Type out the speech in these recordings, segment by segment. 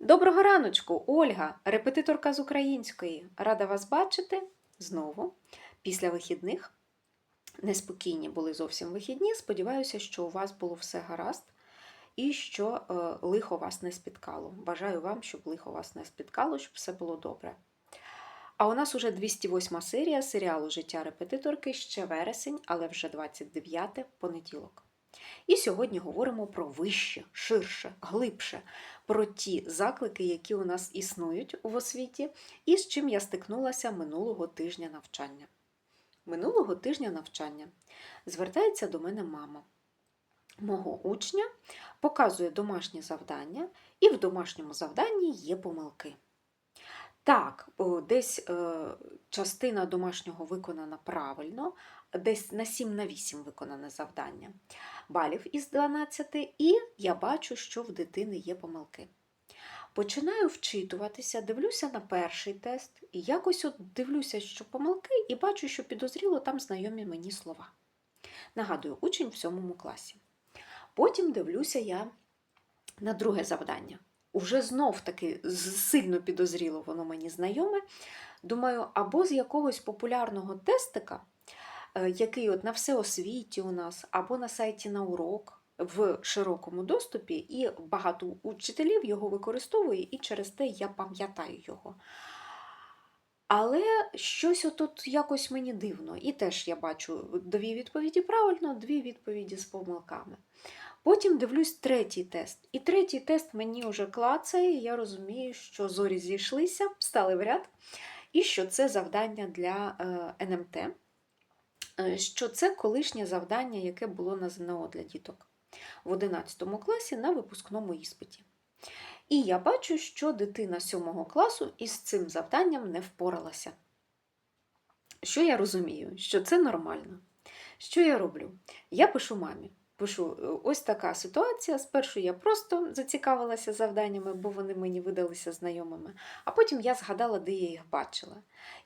Доброго раночку, Ольга, репетиторка з української. Рада вас бачити знову після вихідних. Неспокійні були зовсім вихідні. Сподіваюся, що у вас було все гаразд і що е, лихо вас не спіткало. Бажаю вам, щоб лихо вас не спіткало, щоб все було добре. А у нас уже 208 серія серіалу Життя репетиторки ще вересень, але вже 29 понеділок. І сьогодні говоримо про вище, ширше, глибше, про ті заклики, які у нас існують в освіті, і з чим я стикнулася минулого тижня навчання. Минулого тижня навчання звертається до мене мама мого учня, показує домашнє завдання, і в домашньому завданні є помилки. Так, десь е, частина домашнього виконана правильно, десь на 7 на 8 виконане завдання балів із 12, і я бачу, що в дитини є помилки. Починаю вчитуватися, дивлюся на перший тест, і якось от дивлюся, що помилки, і бачу, що підозріло там знайомі мені слова. Нагадую, учень в сьомому класі. Потім дивлюся я на друге завдання. Уже знов таки сильно підозріло воно мені знайоме. Думаю, або з якогось популярного тестика, е, який от на всеосвіті у нас, або на сайті на урок в широкому доступі, і багато учителів його використовує, і через те я пам'ятаю його. Але щось отут якось мені дивно. І теж я бачу дві відповіді правильно, дві відповіді з помилками. Потім дивлюсь третій тест. І третій тест мені вже клацає, і я розумію, що зорі зійшлися, стали в ряд, і що це завдання для е, НМТ, е, що це колишнє завдання, яке було на ЗНО для діток в 11 класі на випускному іспиті. І я бачу, що дитина 7 класу із цим завданням не впоралася. Що я розумію? Що це нормально. Що я роблю? Я пишу мамі. Пишу, «Е, ось така ситуація. Спершу я просто зацікавилася завданнями, бо вони мені видалися знайомими, а потім я згадала, де я їх бачила.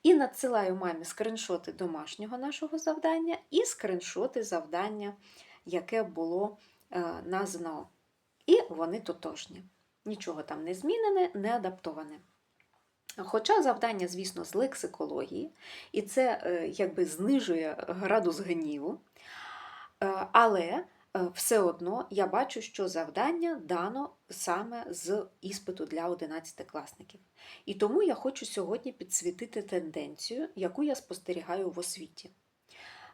І надсилаю мамі скриншоти домашнього нашого завдання і скриншоти завдання, яке було е, на ЗНО. І вони тотожні. Нічого там не змінене, не адаптоване. Хоча завдання, звісно, з лексикології, і це е, якби знижує градус гніву. Е, Але все одно я бачу, що завдання дано саме з іспиту для 11-класників. І тому я хочу сьогодні підсвітити тенденцію, яку я спостерігаю в освіті.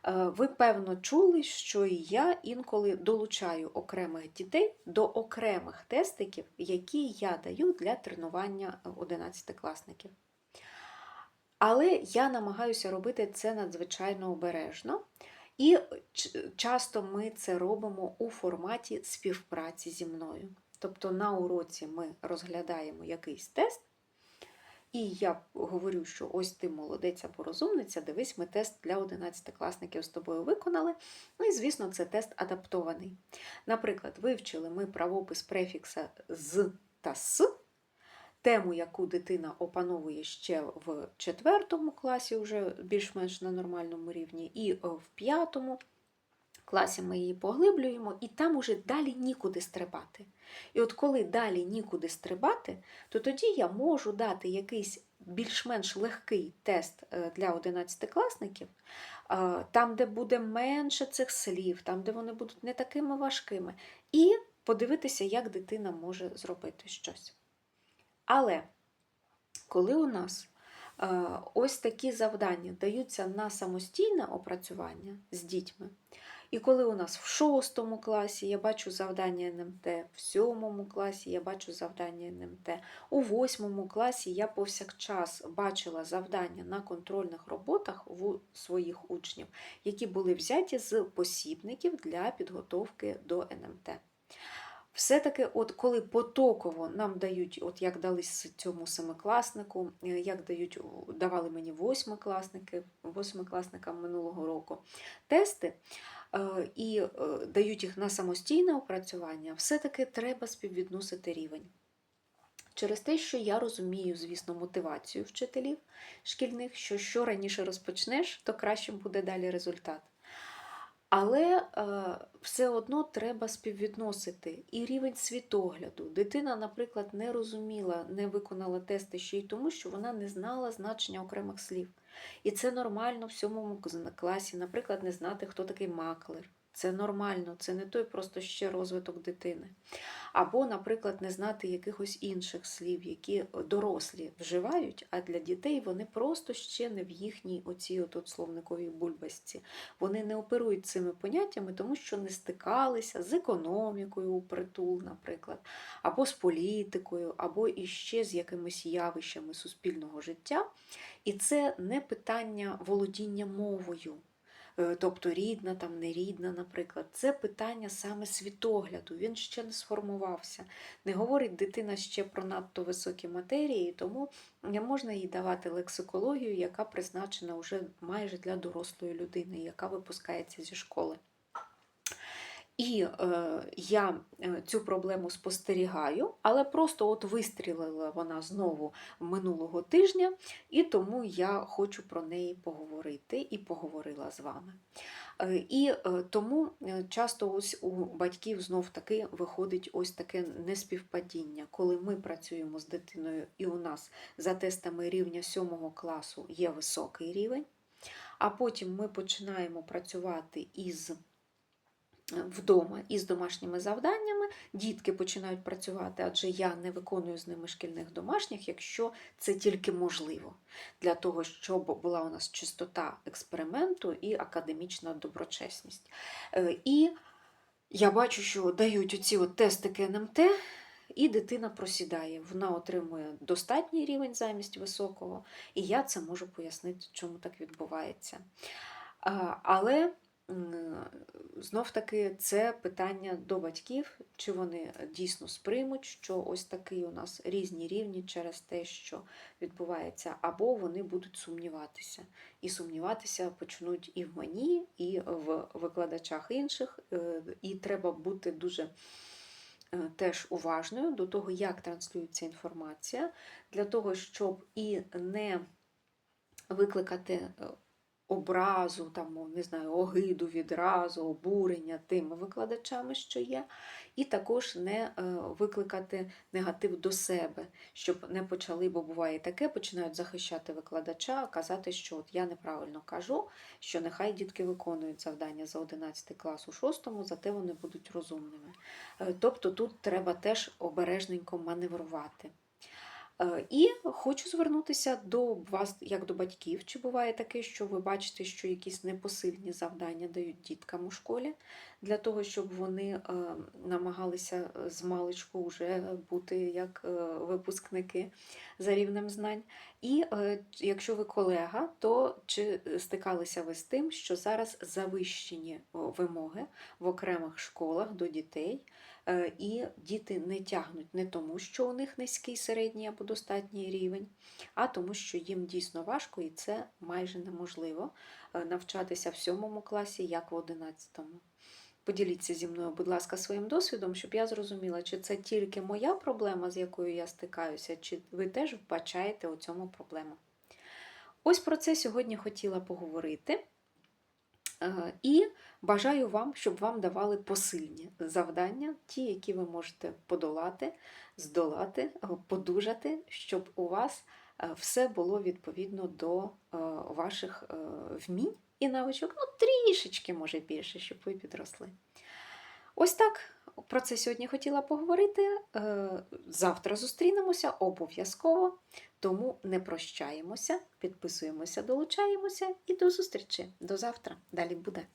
Е, Ви, певно, чули, що і я інколи долучаю окремих дітей до окремих тестиків, які я даю для тренування 11-класників. Але я намагаюся робити це надзвичайно обережно. І часто ми це робимо у форматі співпраці зі мною. Тобто на уроці ми розглядаємо якийсь тест, і я говорю, що ось ти молодець або розумниця, дивись, ми тест для 11-класників з тобою виконали. Ну і, звісно, це тест адаптований. Наприклад, вивчили ми правопис префікса з та с, тему, яку дитина опановує ще в четвертому класі, вже більш-менш на нормальному рівні, і е, в п'ятому класі ми її поглиблюємо, і там уже далі нікуди стрибати. І от коли далі нікуди стрибати, то тоді я можу дати якийсь більш-менш легкий тест е, для 11-класників, е, там, де буде менше цих слів, там, де вони будуть не такими важкими, і подивитися, як дитина може зробити щось. Але коли у нас е, ось такі завдання даються на самостійне опрацювання з дітьми, і коли у нас в шостому класі я бачу завдання НМТ, в сьомому класі я бачу завдання НМТ, у восьмому класі я повсякчас бачила завдання на контрольних роботах у своїх учнів, які були взяті з посібників для підготовки до НМТ. Все-таки, от коли потоково нам дають, от як дали цьому семикласнику, е, як дають, давали мені восьмикласники, восьмикласникам минулого року тести, е, і е, дають їх на самостійне опрацювання, все-таки треба співвідносити рівень. Через те, що я розумію, звісно, мотивацію вчителів шкільних, що що раніше розпочнеш, то кращим буде далі результат. Але е, все одно треба співвідносити і рівень світогляду. Дитина, наприклад, не розуміла, не виконала тести ще й тому, що вона не знала значення окремих слів. І це нормально в сьомому класі, наприклад, не знати, хто такий маклер. Це нормально, це не той просто ще розвиток дитини. Або, наприклад, не знати якихось інших слів, які дорослі вживають, а для дітей вони просто ще не в їхній оцій от словниковій бульбасці. Вони не оперують цими поняттями, тому що не стикалися з економікою у притул, наприклад, або з політикою, або іще з якимись явищами суспільного життя. І це не питання володіння мовою. Е, тобто рідна, там нерідна, наприклад, це питання саме світогляду. Він ще не сформувався. Не говорить дитина ще про надто високі матерії, тому не можна їй давати лексикологію, яка призначена вже майже для дорослої людини, яка випускається зі школи. І е, я е, цю проблему спостерігаю, але просто от вистрілила вона знову минулого тижня, і тому я хочу про неї поговорити і поговорила з вами. Е, і е, тому е, часто ось у батьків знов таки виходить ось таке неспівпадіння, коли ми працюємо з дитиною, і у нас за тестами рівня 7 класу є високий рівень, а потім ми починаємо працювати із вдома із домашніми завданнями, дітки починають працювати, адже я не виконую з ними шкільних домашніх, якщо це тільки можливо, для того, щоб була у нас чистота експерименту і академічна доброчесність. Е, і я бачу, що дають оці от тести КНМТ, і дитина просідає. Вона отримує достатній рівень замість високого, і я це можу пояснити, чому так відбувається. Але знов таки це питання до батьків, чи вони дійсно сприймуть, що ось такий у нас різні рівні через те, що відбувається, або вони будуть сумніватися. І сумніватися почнуть і в мені, і в викладачах інших. Е, і треба бути дуже. Е, теж уважною до того, як транслюється інформація, для того, щоб і не викликати е, образу, там, не знаю, огиду відразу, обурення тими викладачами, що є, і також не е, викликати негатив до себе, щоб не почали, бо буває таке, починають захищати викладача, казати, що от я неправильно кажу, що нехай дітки виконують завдання за 11 клас у 6, зате вони будуть розумними. Е, тобто тут треба теж обережненько маневрувати. Е, і хочу звернутися до вас, як до батьків. Чи буває таке, що ви бачите, що якісь непосильні завдання дають діткам у школі, для того, щоб вони е, намагалися з маличку вже бути як е, випускники за рівнем знань. І якщо ви колега, то чи стикалися ви з тим, що зараз завищені вимоги в окремих школах до дітей? Е, і діти не тягнуть не тому, що у них низький середній або достатній рівень, а тому, що їм дійсно важко, і це майже неможливо е, навчатися в сьомому класі, як в одинадцятому. Поділіться зі мною, будь ласка, своїм досвідом, щоб я зрозуміла, чи це тільки моя проблема, з якою я стикаюся, чи ви теж вбачаєте у цьому проблему. Ось про це сьогодні хотіла поговорити. Е, і бажаю вам, щоб вам давали посильні завдання, ті, які ви можете подолати, здолати, е, подужати, щоб у вас е, все було відповідно до ваших вмінь і навичок. Ну, трішечки, може, більше, щоб ви підросли. Ось так. Про це сьогодні хотіла поговорити. Завтра зустрінемося обов'язково, тому не прощаємося, підписуємося, долучаємося і до зустрічі. До завтра. Далі буде.